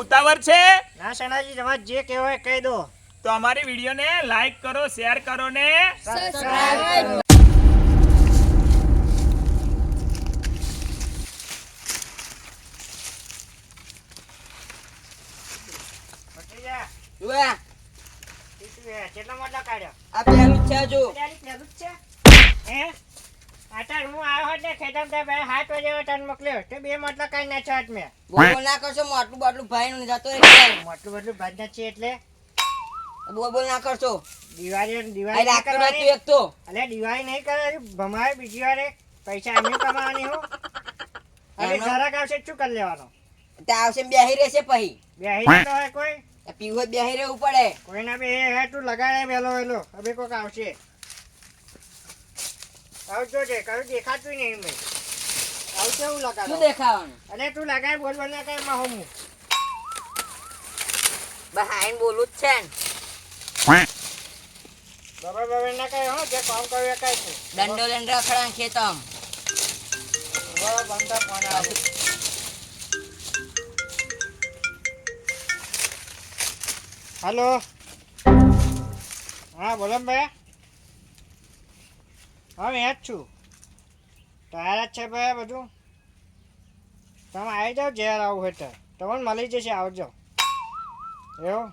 ઉતાવળ છે? ના સણાજી તમારે જે કહેવાય કહી દો. તો અમારી વિડીયોને લાઈક કરો શેર કરો ને જુએ ઈ શું હે? કેટલા મોટા કાઢ્યા? આ પેલું છે જો. પેલું છે? હે? આટાર હું આવ્યો હોત ને ખેતરમાં તો હાથ વાગે ટન મોકલ્યો. તો બે માટલા કાઢી નાખ્યા હાથ મેં બોલ બોલ ના કરશો મોટલું બાટલું ભાઈ નું જતો રહે ક્યાંય. મોટલું બધું ભાજ નાખીએ એટલે. બોલ બોલ ના કરશો. દિવાળી દિવાળી નહીં કરવાની. એક તો. અલે દિવાળી નહીં કરવાની ભમાય બીજી વારે. પૈસા એમની કમાવાની હું? આવશે શું કરી લેવાનો? ત્યાં આવશે બેહી રહેશે પછી. બેહી તો હોય કોઈ. પીવો તો બેહી રહેવું પડે. કોઈના બે હે તું લગાડે વેલો વેલો. હવે કોક આવશે. આવજો છે કયું દેખાતું નહીં આવશે હું શું લગાડો દેખાવાનું? અને તું લગાય બોલવાનું બોલ ના કઈ માં હું બહાઈન બોલું જ છે ને. બબર બબર ના કઈ હો જે કામ કરે કઈ છે. દંડો લઈને રખડા ખેતમ બરાબર બંધા ફોન આવે? હલો? હા બોલો ભાઈ હા મેં જ છું. તૈયાર જ છે ભાઈ બધું? તમે આવી જાઓ જ્યારે આવું હોય ત્યારે તમને મળી જશે આવજો. એવું?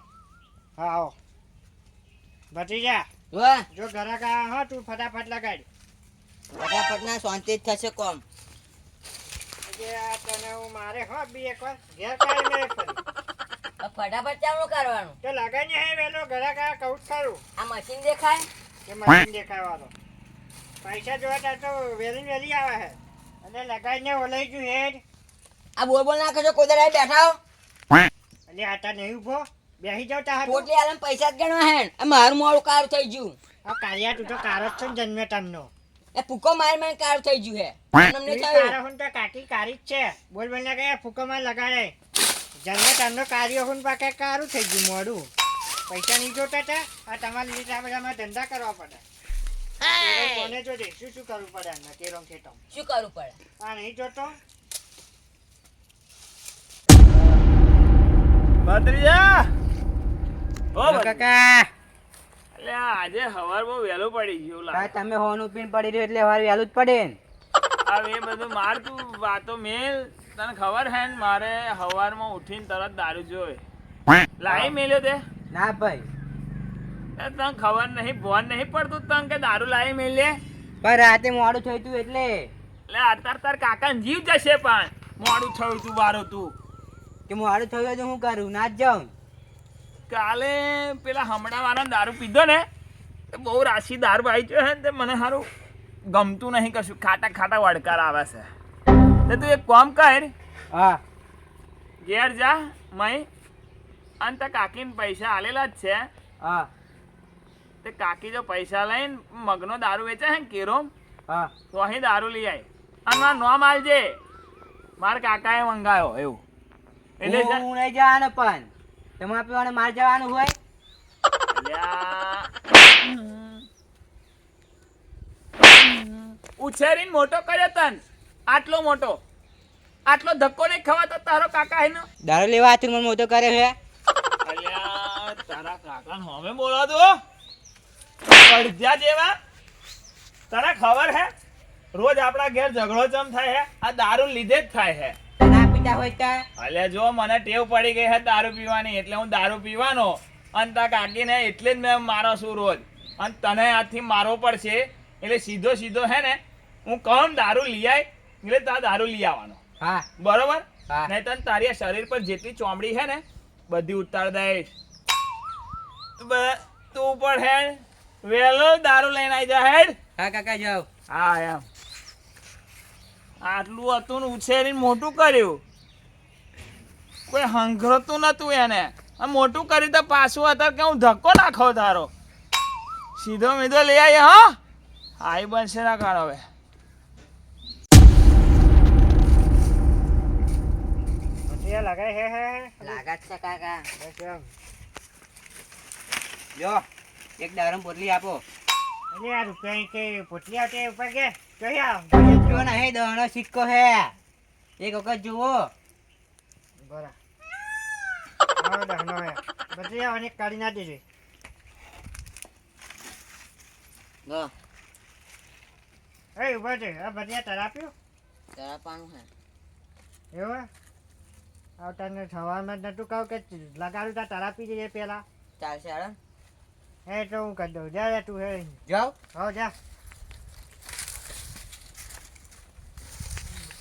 હા આવો. ભત્રીજા જો ઘરાક આવ્યા હા તું ફટાફટ લગાડ. ફટાફટ ના શાંતિ જ થશે કોમ. તને હું મારે હો બી એકવાર ઘેર કાઢી મેં ફટાફટ ચાલુ કરવાનું. તો લગાડી હે વેલો ઘરાક આવ્યા કહું ખરું. આ મશીન દેખાય? કે મશીન દેખાડવાનો પૈસા જોવા ત્યાં તો વેલી વેલી આવે છે. અને લગાઈને ઓલાઈ ગયું હેડ આ બોલ બોલ ના કરશો કોઈ દર બેઠા હો. એટલે આટા નહીં ઊભો બેસી જાવ તા ટોટલી આલમ પૈસા જ ગણવા હે આ મારું મોડું કાર થઈ ગયું. આ કાળિયા તું તો કાર જ છે ને જન્મે તમનો એ ફૂકો મારી મારી કાર થઈ ગયું હે. તમને કારો હું તો કાકી કારી જ છે. બોલ બોલ ના ગયા ફૂકો માર લગાડે. જન્મે તમનો કાર્ય હું પાકે કારું થઈ ગયું મોડું. પૈસા નહીં જોતા તા. આ તમારે લીધા બધામાં ધંધા કરવા પડે. કોને જો શું શું કરવું પડે આના કેરમ ખેતમ. શું કરવું પડે? આ નહીં જોતો. ભત્રીજા! ઓ કાકા. એટલે આજે હવાર બહુ વહેલું પડી ગયું લાગે. તમે હોનું પીન પડી રહ્યું એટલે હવાર વહેલું જ પડે હવે એ બધું માર તું વાતો મેલ. તને ખબર હે ને મારે હવારમાં ઉઠીને તરત દારૂ જોઈ લાઈ મેલ્યો તે? ના ભાઈ. તને ખબર નહીં ભોન નહીં પડતું તને કે દારૂ લાવી મેલે? પણ રાતે મોડું થયું તું એટલે. એટલે અત્યારે તાર કાકા જીવ જશે પણ. મોડું થયું તું બારો તું. કે મોડું થયું તો હું કરું? ના જ જાઉં. કાલે પેલા હમણાં વાળા દારૂ પીધો ને બહુ રાશી દારૂ આવી ગયો હે ને તે મને સારું ગમતું નહીં કશું. ખાટા ખાટા વડકાર આવે છે. તે તું એક કોમ કર હા. ઘેર જા મય. અને કાકીને પૈસા આલેલા જ છે. હા. તે કાકી જો પૈસા લઈને મગનો દારૂ વેચે છે ને કેરો હા. તો અહીં દારૂ લઈ આવી અને મારું નોમ આલજે મારા કાકાએ મંગાયો એવું. એટલે હું નહીં જવાનું પણ. તમારા પીવાને માર જવાનું હોય? ઉછેરીને મોટો કર્યો તન. આટલો મોટો. આટલો ધક્કો નહીં ખવાતો તારો કાકા એનો દારૂ લેવા હાથું મને મોટો કરે છે તારા કાકા હવે બોલો પડ્યા જેવા? તને ખબર હે? રોજ આપણા ઘેર ઝઘડો ચમ થાય હે? આ દારૂ લીધે જ થાય હે. પીતા હોય તો? અલ્યા જો મને ટેવ પડી ગઈ હે દારૂ પીવાની એટલે હું દારૂ પીવાનો. અને તા કાકીને એટલે જ મેં મારો છું રોજ. અને તને આથી મારવો પડશે. એટલે સીધો સીધો હે ને હું કહું દારૂ લઈ આય એટલે તા દારૂ લઈ આવવાનો. હા. બરોબર? નહીં તને તારી શરીર પર જેટલી ચોમડી છે ને બધી ઉતાર દઈશ. તું બ- તું પણ હેડ. વહેલો દારૂ લઈને આવી જા હેડ. હા કાકા જાઓ. હા એમ. આટલું હતું ને ઉછેરીને મોટું કર્યું. કોઈ હંઘરતું નતું એને. આ મોટું કર્યું તો પાછું હતા કે હું ધક્કો નાખો તારો. સીધો મીધો લઈ આવી હા. આઈ બનશે ના કાળ હવે. લગાય હે હે હે. લાગત છે કાકા. જો. એક દારમ પોટલી આપો. એટલે આ રૂપિયા કે પોટલી આવતી ઉપર કે? આવ. જો ના હે દોણો સિક્કો હે. એક વખત જુઓ. બરા. હા દહનો હે બધી અને કાઢી ના દેજે ગો એ ઊભા છે. આ બધી તરાપ્યું? તરાપાનું હે. એવું હે? આ તને સવારમાં નતું કહું કે લગાડું તા તરાપી જઈએ પેલા. ચાલશે હાલો. હે તો હું કરી દઉં. જા જા તું હે. જાઓ. હો જા.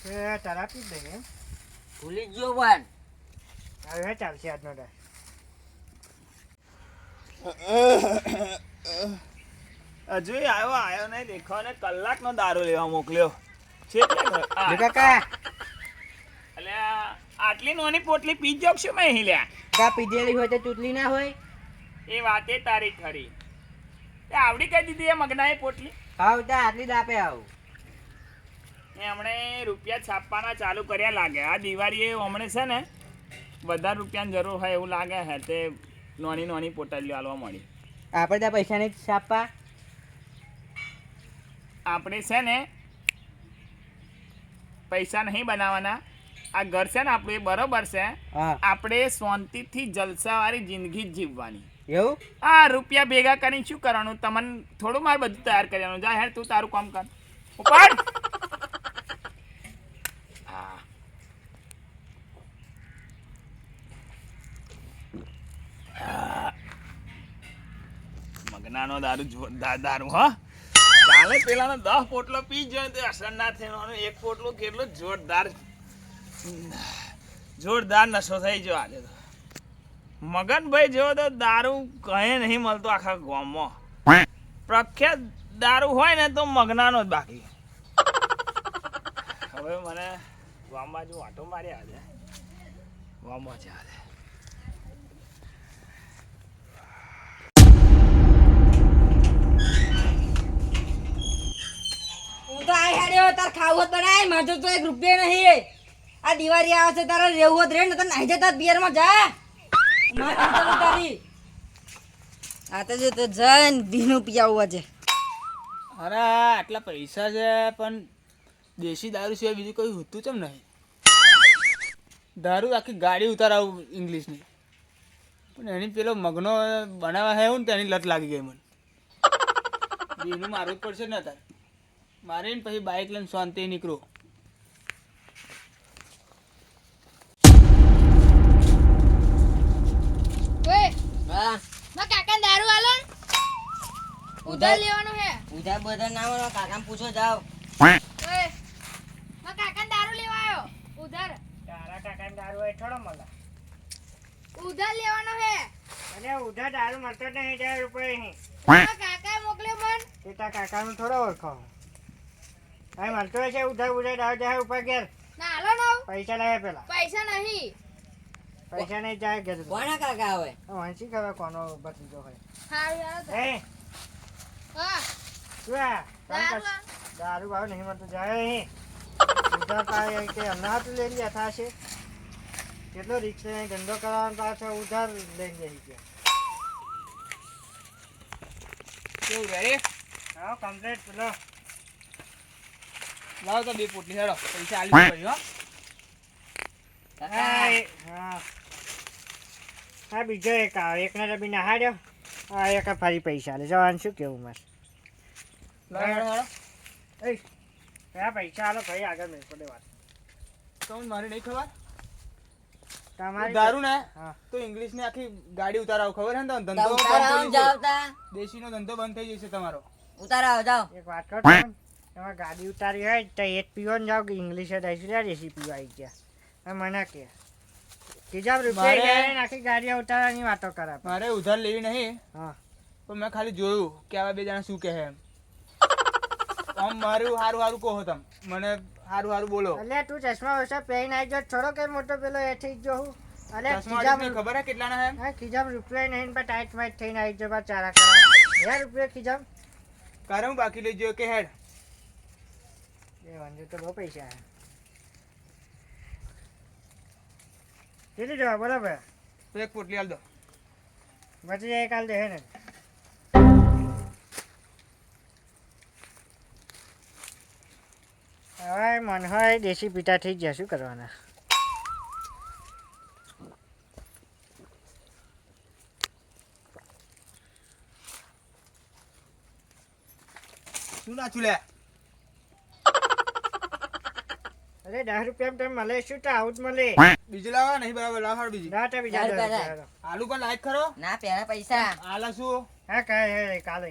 એ તરાપી જ દઈએ એમ ભૂલી ગયો વાન હવે હે ચાલશે આજનો દર હજુ આવ્યો આવ્યો નહીં દેખો ને કલાકનો દારૂ લેવા મોકલ્યો. છે એટલે કાકા. અલ્યા, આટલી નોની પોટલી પી જ છું મેં અહીં લ્યા? ગા પીધેલી હોય તો ચૂંટલી ના હોય. એ વાતે તારી ખરી. તે આવડી કઈ દીધી એ મગનાએ પોટલી? હાવ તે આટલી દાપે આવું. એ હમણે રૂપિયા છાપવાના ચાલુ કર્યા લાગે. આ દિવાળીએ હમણે છે ને વધારે રૂપિયાની જરૂર હોય એવું લાગે હે તે નોની નોની પોટલીઓ આલવા મળી. આપણે ત્યાં પૈસા નહીં છાપવા? આપણે છે ને પૈસા નહીં બનાવવાના. આ ઘર છે ને આપણું એ બરોબર છે. આપણે શાંતિથી જલસાવાળી જિંદગી જ જીવવાની. એવું? આ રૂપિયા ભેગા કરીને શું કરવાનું? તમને થોડું મારે બધું તૈયાર કરવાનું. જા હેડ તું તારું કામ કર. ઉપાડ. મગનાનો દારૂ જોરદાર દારૂ હા. કાલે પેલાનો દસ પોટલો પી જાય તો અસર ના થયો એક પોટલો કેટલો જોરદાર જોરદાર નશો થઈ ગયો આજે તો. મગનભાઈ જેવો તો દારૂ કહે નહીં મળતો આખા ગામમાં. પ્રખ્યાત દારૂ હોય ને તો મગનાનો જ બાકી. હવે મને ગામ બાજુ વાટો માર્યા આજે. ગામમાં છે આજે. હું તો આ હેડ્યો તાર ખાવું બનાય મારે તો એક રૂપિયા નહીં આ દિવાળી આવે છે તારે રહેવું જ રે ને તને નાઈ જતા પિયરમાં જા. આ તો જો તો જઈને ભીનું અરે, આટલા પૈસા છે, પણ દેશી દારૂ સિવાય બીજું કોઈ હોતું ચમ નહીં? દારૂ આખી ગાડી ઉતારાવું ઇંગ્લિશની. પણ એની પેલો મગનો બનાવવા હે ને તેની લત લાગી ગઈ મને. બીનું મારવું જ પડશે ને તાર મારીને પછી બાઇક લઈને શાંતિ નીકળો ઓય હા માં કાકા દારૂ આલો ને ઉધાર લેવાનું હે. ઉધાર બધા ના મળો કાકા પૂછો જાવ ઓય મા કાકા દારૂ લેવા આવ્યો ઉધાર. તારા કાકા દારૂ હોય થોડો મળે. ઉધાર લેવાનો હે. અને ઉધાર દારૂ મળતો નહીં હજાર રૂપિયા અહીં. કાકા મોકલે મન. તે કાકા નું થોડો ઓળખો હા મળતો હોય છે ઉધાર ઉધાર દારૂ જાય ઉપર ઘેર. ના હાલો નવ. પૈસા લાવ્યા પેલા. પૈસા નહીં. પૈસા નહીં જાય ઘેર. કોના કાકા આવે વાંચી ખબર કોનો ભત્રીજો હોય. હારું હારું. તો. હે હા યાર આ દારૂ ભાવ નહીં મળતો જાય અહીં. ઉધાર કે હમણાં હાથું લઈને ગયા થશે. કેટલો રિક્સ લઈને ધંધો કરવાનો પાછો ઉધાર લઈને જઈ ગયા કેવું રે હા કમ્પ્લેટ પેલો. લાવ તો બે પોટલી હેડો પૈસા આલી ભાઈ હો. હા હા. બીજો એક આવે એકને તો બી નહાડ્યો એક ફરી પૈસા લે જવાનું શું કેવું મારે? લાવો હેડો હેડો એ કયા પૈસા આલો ભાઈ આગળ મેં પડે વાત. તમને મારી નહીં ખબર? તમારી દારૂ ને? તો ઇંગ્લિશની આખી ગાડી ઉતારાવ ખબર હે ને ધંધો ઉતાર આવો બંધ થઈ જશે. ધંધો બંધ થઈ જશે તમારો. ઉતાર જાવ એક વાત કરો તમે. ગાડી ઉતારી હોય તો એક પીવો ને જાઓ ઇંગ્લિશ જ આવીશું લે દેશી પીવા આવી ગયા મને કે. ત્રીજા રૂપિયા ગયા ને આખી ગાડી ઉતારવાની વાતો કરે મારે ઉધાર લેવી નહીં. હા. પણ મેં ખાલી જોયું કે આવા બે જણા શું કહે એમ. આમ મારું હારું હારું કહો તમ. મને હારું હારું બોલો. અલે તું ચશ્મા વસા પહેરીને આવી જો થોડો કે મોટો પેલો એ થઈ ગયો હું. અલે ખીજામ ખબર હે કેટલાના હે? હા ખીજામ રૂપિયા નહીં પણ ટાઈટ માઈટ થઈને આવી જો પાછા ચારા કરા હે રૂપિયા ખીજામ કારણ બાકી લઈ ગયો કે હેડ? એ વાંધો તો બહુ પૈસા હે. કેટલી જવા બરાબર? તો એક પોટલી હાલ દો. બચી જાય કાલ દે હે ને? હવે મન હોય દેશી પીટા થઈ ગયા શું કરવાના? શું નાચું લે? અરે દસ રૂપિયા તમે મળે શું તો આવું જ મળે? બીજું લાવવા નહીં બરાબર લાવ હાડ બીજી. ના તો બીજા. આલુ પણ લાઈક કરો. ના પેલા પૈસા. આલા શું? હા કાંઈ હે કાલે.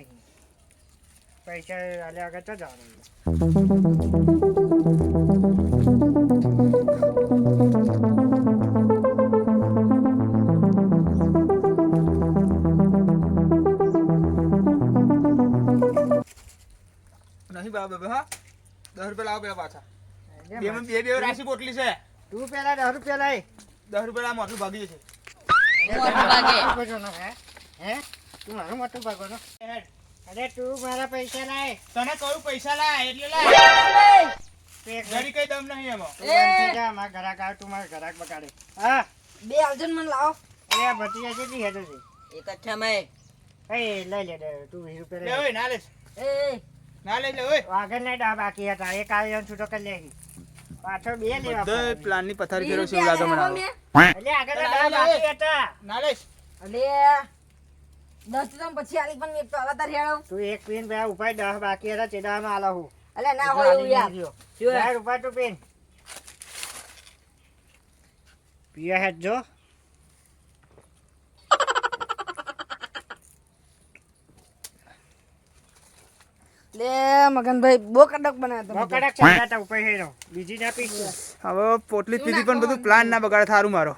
પૈસા આલ્યા આગળ તો જવાનું નહીં બરાબર હા? દસ રૂપિયા લાવો પેલા પાછા. બે બે રાશી પોટલી છે. તું પેલા દસ રૂપિયા લાય. દસ રૂપિયા આ મોટું ભાગ્યું છે. ભાગે. હે? હે? તું મારું મોટું ભગવાનો અરે તું મારા પૈસા લાય. તને કહ્યું પૈસા લાય એટલે લાય. પેક કઈ દમ નહીં એમાં. મારા ઘરાક આવે, તું મારા ઘરાક બગાડે. હા, બે આવજો મને લાવો. અરે આ ભત્રીજા કેટલી હેડો છે? એક મેં એ, લઈ લે, તું વીસ રૂપિયા લે ના લે એ. ના લે લે ઓય. આગળ નહીં ડા બાકી હતા, એક આવ્યો છૂટો કરી લેગી. પાછો બે લેવા બધે પ્લાનની પથારી ફેરવ છે લાગે મને એટલે આગળના લે, ડા લે, લે. બાકી હતા. ના લે દસથી પછી આલી પણ એક તો હવે તાર હેડો તું એક પીન ઉપાય દસ બાકી હતા તે દાડામાં આલો હું. અલે ના હોય એવું યાર. શું યાર, ઉપાય તું પીન. પીયા હેડ જો. લે મગનભાઈ બહુ કડક બનાવ્યો તમે. કડક છે જાતા ઉપાય હેડો. બીજી ના પીશ હવે પોટલી પીધી પણ બધું પ્લાન ના બગાડે થારું મારો.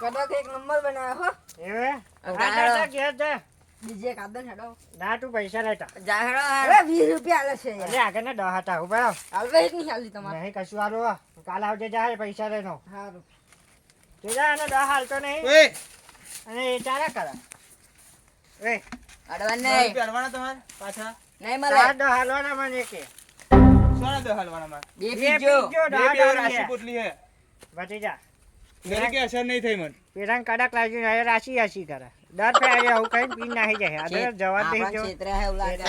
કડક એક નંબર બનાવ્યો હો. જા, જા, ઘેર જા. બીજે કાદન હેડો. ના તું પૈસા લેતા. જા હેડો અરે વીસ રૂપિયા આલે છે. અરે આગળ આગળના દહ હતા ઉપર. હાલવે એક ની હાલી તમારે. નહીં કશું હાલો કાલ આવજે જા પૈસા લેનો. હારું. તે જા અને દહ હાલતો નહીં. ઓય અને એ ચાલ્યા કરા. એ અડવાને. રૂપિયા હાલવાના તમારે પાછા. નહીં ચાર મળે. દહ હાલવાના મને કે સોના દસ હાલવાના બે બે પીજો. પીજો, બે દહ બે દહ રાશી રૂપિયા. પોટલી હે. ભત્રીજા. જરી કે અસર નહીં થઈ મને. પેલાને કડક લાગ્યું ને હવે રાશી રાશી કરે. દર ફેરે આવું કઈ પીન નાહી જાય. આ જવા દે જો. ક્ષેત્રે હે એવું લાગે.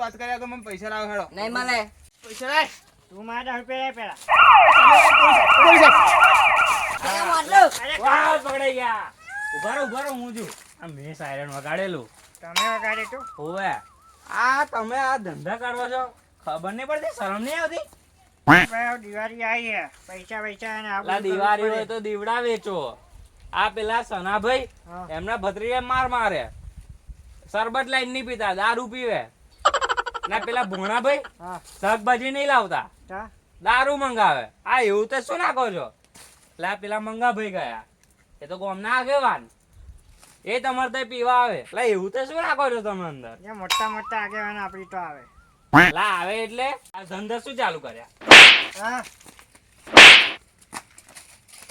વાત કર્યા કે મને પૈસા લાવો હેડો. નહીં મળે. પૈસા લાય. તું મારા રૂપિયા પેલા. અરે માટલું વાહ પકડાઈ ગયા. ઊભા રહો ઊભા હું છું. આ મેં સાયરન વગાડેલું. તમે વગાડે તું? હોવે. આ તમે આ ધંધા કરો છો? ખબર નહીં પડતી? શરમ નહીં આવતી? દિવાળી આવી પૈસા પૈસા અને આ દિવાળી હોય તો દીવડા વેચો. આ પેલા સનાભાઈ એમના ભત્રીએ માર મારે. શરબત લાઈન નહીં પીતા દારૂ પીવે. ના પેલા ભોણાભાઈ શાકભાજી નહીં લાવતા. દારૂ મંગાવે. આ એવું તો શું નાખો છો? એટલે આ પેલા મંગાભાઈ ગયા. એ તો ગોમના આગેવાન. એ તમારે ત્યાં પીવા આવે. એટલે એવું તો શું રાખો છો તમે અંદર? જે મોટા મોટા આગેવાન આપડી તો આવે. લા આવે એટલે? આ ધંધા શું ચાલુ કર્યા?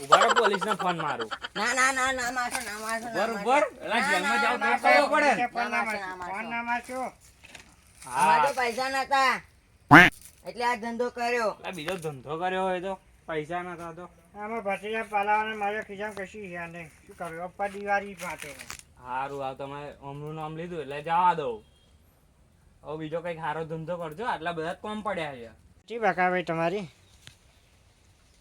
ઉભારો પોલીસ ને ફોન મારું. ના ના ના ના મારશો ના મારશો બરોબર. એલા જેલમાં જાવ તો કયો પડે ફોન ના ના, મારશો, ફોન ના મારશો. અમારે તો પૈસા નતા. એટલે આ ધંધો કર્યો. બીજો ધંધો કર્યો હોય તો પૈસા નતા તો. આમાં ભત્રીજા પાલાવાને મારા ખિસ્સામાં કશી છે નહીં. શું કરું? અપ્પા દિવાળી માટે. સારું આ તમે અમનું નામ લીધું એટલે જવા દઉં. હવે બીજો કંઈક સારો ધંધો કરજો આટલા બધા કોમ પડ્યા છે. શી બકા ભાઈ તમારી?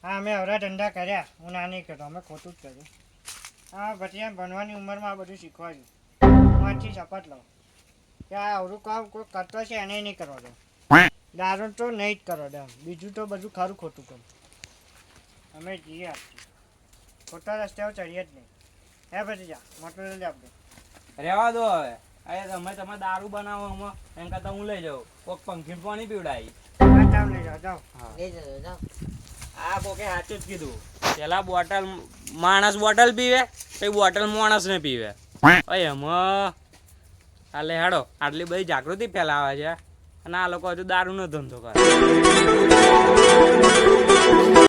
હા અમે અવરા ધંધા કર્યા. હું ના નહીં કરતો અમે ખોટું જ કર્યું હા ભત્રીજા ભણવાની ઉંમરમાં આ બધું શીખવાડ્યું હું આજથી શપથ લઉં. કે આ અવરું કામ કોઈ કરતો છે એને નહીં કરવા દો. દારૂ તો નહીં જ કરો દે બીજું તો બધું ખરું ખોટું કરું. અમે જઈએ આજથી ખોટા રસ્તે ચડીએ જ નહીં. હે ભત્રીજા મોટું લઈ આપણે. રહેવા દો હવે. અરે તમે તમે દારૂ બનાવો આમાં એમ કરતા હું લઈ જાઉં. કોક પંખી પાણી પીવડાવી. જાવ લઈ જાઓ જાઓ. લઈ જજો જાઓ. આ કોકે સાચું જ કીધું. પેલા બોટલ માણસ બોટલ પીવે પછી બોટલ માણસ ને પીવે. અય એમાં આલે હાડો આટલી બધી જાગૃતિ ફેલાવે છે. અને આ લોકો હજુ દારૂનો ધંધો કરે.